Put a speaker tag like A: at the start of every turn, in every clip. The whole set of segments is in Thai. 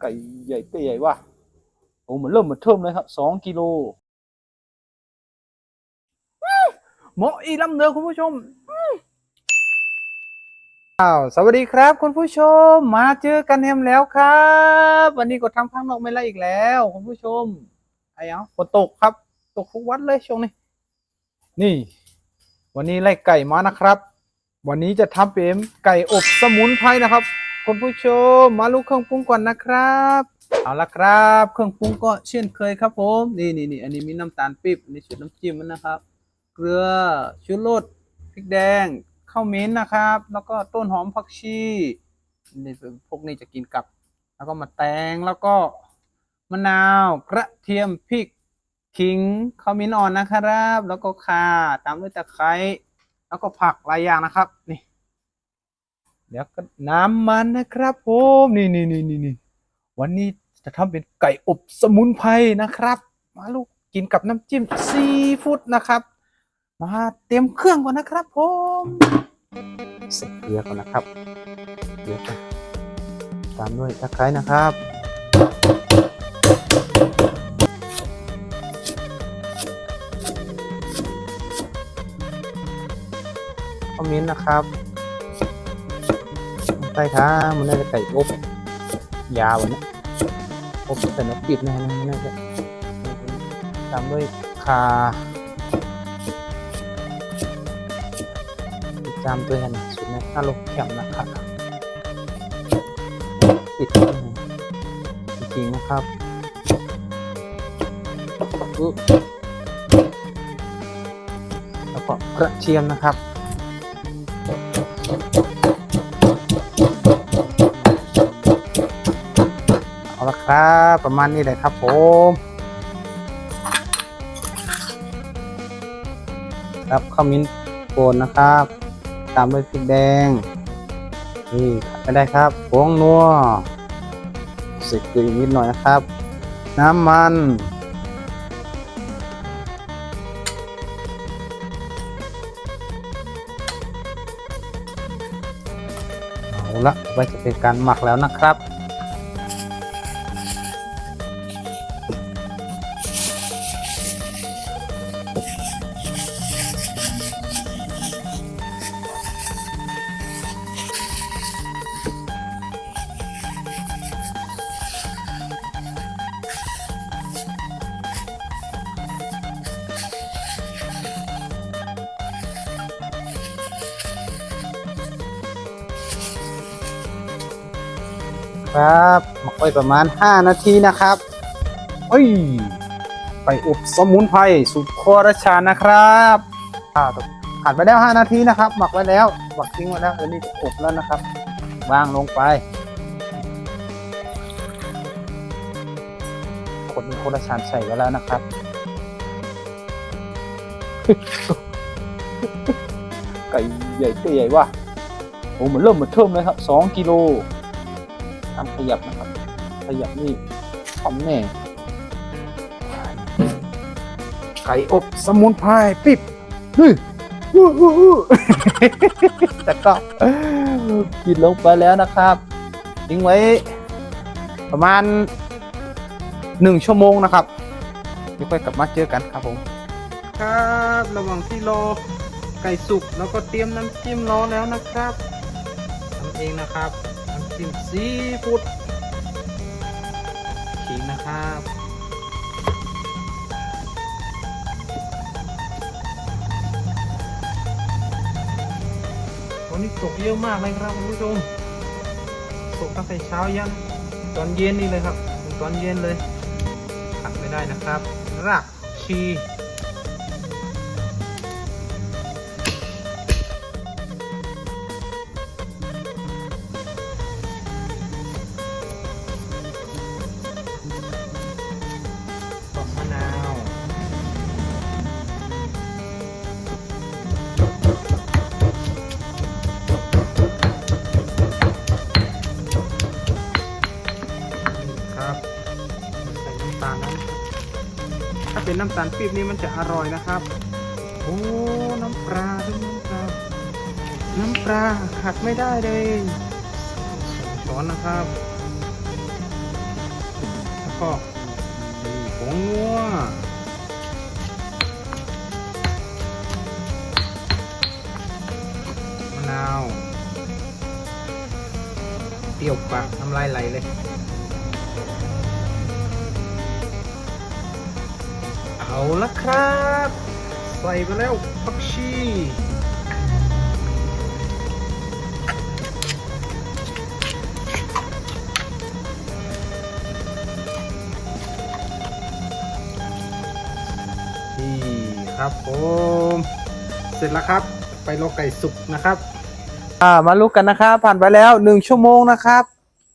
A: ไก่ใหญ่เตะใหญ่ว่ะโอ้มันเริ่มมาเทิมเลยครับสองกิโลหมาะอีลำเนือคุณผู้ชมอ้าวสวัสดีครับ คุณผู้ชม มาเจอกันแฮมแล้วครับ วันนี้ก็ทำข้างนอกไม่ไล่อีกแล้ว คุณผู้ชมไอ้เอ้าฝนตกครับ ตกทุกวันเลยช่วงนี้ นี่ วันนี้ไล่ไก่มานะครับ วันนี้จะทำเป็นไก่อบสมุนไพรนะครับ คุณผู้ชมมาลูกเครื่องปรุงก่อนนะครับ เอาละครับ เครื่องปรุงก็เช่นเคยครับผม นี่นี่นี่อันนี้มีน้ำตาลปี๊บอันนี้ชุดน้ำจิ้มมันนะครับ เกลือชูรสพริกแดงข้าวเหม็นนะครับ แล้วก็ต้นหอมผักชีนี่พวกนี้จะกินกับ แล้วก็มาแตงแล้วก็มะนาวกระเทียมพริกขิงข้าวเหม็นอ่อนนะครับ แล้วก็ข่าตามด้วยตะไคร้แล้วก็ผักหลายอย่างนะครับนี่ เดี๋ยวก็น้ำมันนะครับผมนี่นี่นี่นี่นี่วันนี้จะทำเป็นไก่อบสมุนไพรนะครับ มาลูกกินกับน้ำจิ้มซีฟู้ดนะครับ มาเตรียมเครื่องก่อนนะครับผมใส่เกลือก่อนนะครับเกลือก่อนตามด้วยตะไคร้นะครับคอมเมนต์นะครับ ใต้ท้ามันน่าจะไก่อบยาวนะอบแต่น้ำปิดนะฮะมันน่าจะตามด้วยคาตามด้วยนะสุดนะถ้าลงแคมนะครับปิดจริงนะครับแล้วก็กระเทียมนะครับ ครับ ประมาณนี้เลยครับผมครับข้าวมิ้นโกนนะครับ ตามด้วยพริกแดงนี่ขัดได้ครับผงนัวใส่เกลืออีกนิดหน่อยนะครับ น้ำมันเอาละไปจะเป็นการหมักแล้วนะครับ ครับหมักไว้ประมาณ 5 นาทีนะครับเอ้ยไปอบสมุนไพรสูตรครัวราชานะครับอ่าผ่านไปแล้ว 5 นาทีนะครับ หมักไว้แล้วหมักทิ้งไว้แล้วเดี๋ยวนี้อบแล้วนะครับวางลงไปคนโคราชานใส่ไว้แล้วนะครับไก่ใหญ่เตะใหญ่ว่ะโอ้มันเริ่มมาเทิมเลยครับสองกิโล ทำขยับนะครับ ขยับนี่ทำแน่ไก่อบสมุนไพรปิ๊บนี่วู้วู้วู้แต่ก็กินลงไปแล้วนะครับทิ้งไว้ประมาณหนึ่งชั่วโมงนะครับเดี๋ยวค่อยกลับมาเจอกันครับผม ครับระหว่างที่รอไก่สุกแล้วก็เตรียมน้ำจิ้มรอแล้วนะครับทำเองนะครับน้ำ จิ้มซีฟู้ดขิงนะครับวันนี้ตกเยอะมากเลยครับคุณผู้ชมตกตั้งแต่เช้ายันตอนเย็นนี่เลยครับตอนเย็นเลยขาดไม่ได้นะครับ รากชี ครับใส่น้ำตาลนะถ้าเป็นน้ำตาลปี๊บนี่มันจะอร่อยนะครับ โอ้น้ำปลาด้วยน้ำปลาน้ำปลาขาดไม่ได้เลยช้อนนะครับแล้วก็นี่ผงนัวมะนาวเปรี้ยวปากน้ำลายไหลเลย เอาละครับ ใส่ไปแล้วผักชีนี่ครับผมเสร็จแล้วครับ ไปรอไก่สุกนะครับ อ่ามาลูกกันนะครับผ่านไปแล้วหนึ่งชั่วโมงนะครับ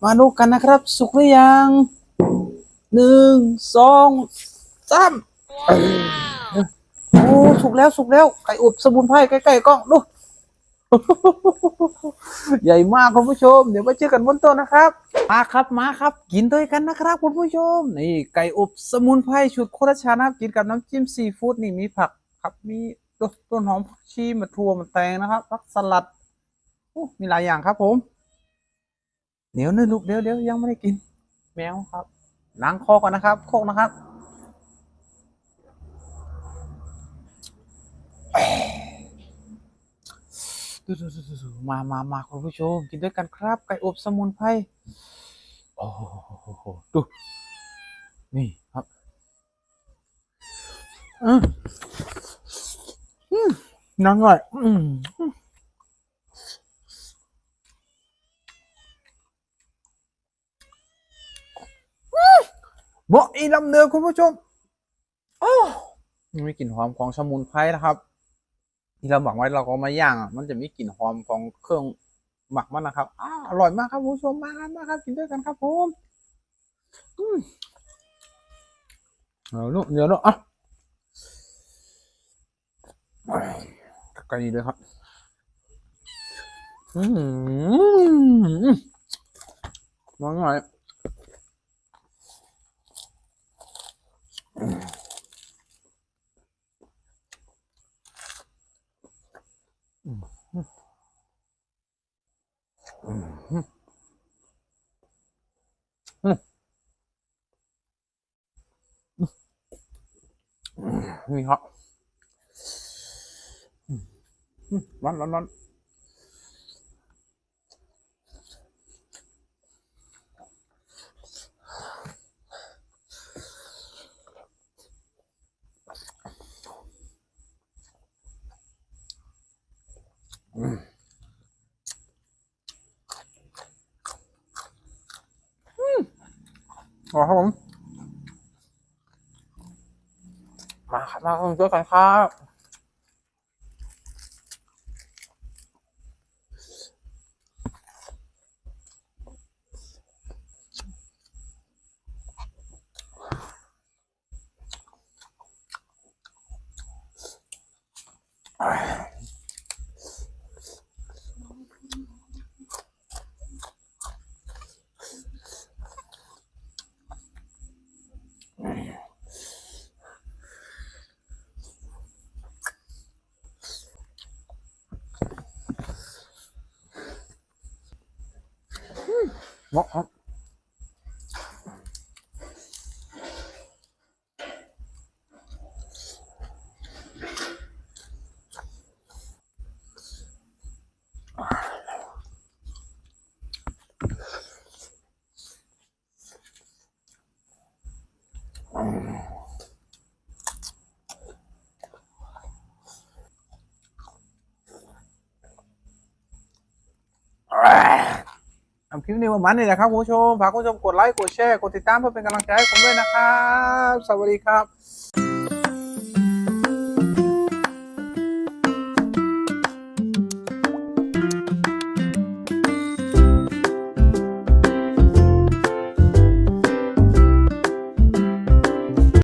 A: มาลูกกันนะครับ สุกหรือยังหนึ่งสองสาม โอ้สุกแล้วสุกแล้วไก่อบสมุนไพรใกล้ๆกล้องดูใหญ่มากคุณผู้ชม เดี๋ยวมาเจอกันบนโต๊ะนะครับมาครับมาครับ กินด้วยกันนะครับคุณผู้ชมนี่ไก่อบสมุนไพรชุดโคตรชานะครับ กินกับน้ำจิ้มซีฟู้ดนี่มีผักครับมีต้นหอมผักชีมะทั่วมะแตงนะครับผักสลัดมีหลายอย่างครับผมเดี๋ยวนะลูกเดี๋ยวเดี๋ยวยังไม่ได้กิน แมวครับล้างคอก่อนนะครับโคกนะครับ ดูดูดูดูมามามาคุณผู้ชม กินด้วยกันครับ ไก่อบสมุนไพรโอ้โหดูนี่ครับอืมอืมน้ำหน่อยอืมเหมาะอีลำเนือคุณผู้ชม โอ้มีกลิ่นหอมของสมุนไพรนะครับ ที่เราหมักไว้เราก็มาย่างมันจะมีกลิ่นหอมของเครื่องหมักมันนะครับอ้าอร่อยมากครับคุณผู้ชมมากันมากครับกินด้วยกันครับผมอืมเอาลูกเดี๋ยวลูกอะไก่เลยครับอืมมาหน่อย มอืมร้อนร้อนร้อนอ๋อครับผม มาครับมาคุณช่วยกันครับเหมาะครับทำ คลิปนี้ประมาณนี้แหละครับคุณผู้ชมฝากคุณผู้ชมกดไลค์กดแชร์กดติดตามเพื่อเป็นกำลังใจให้ผมด้วยนะครับ สวัสดีครับ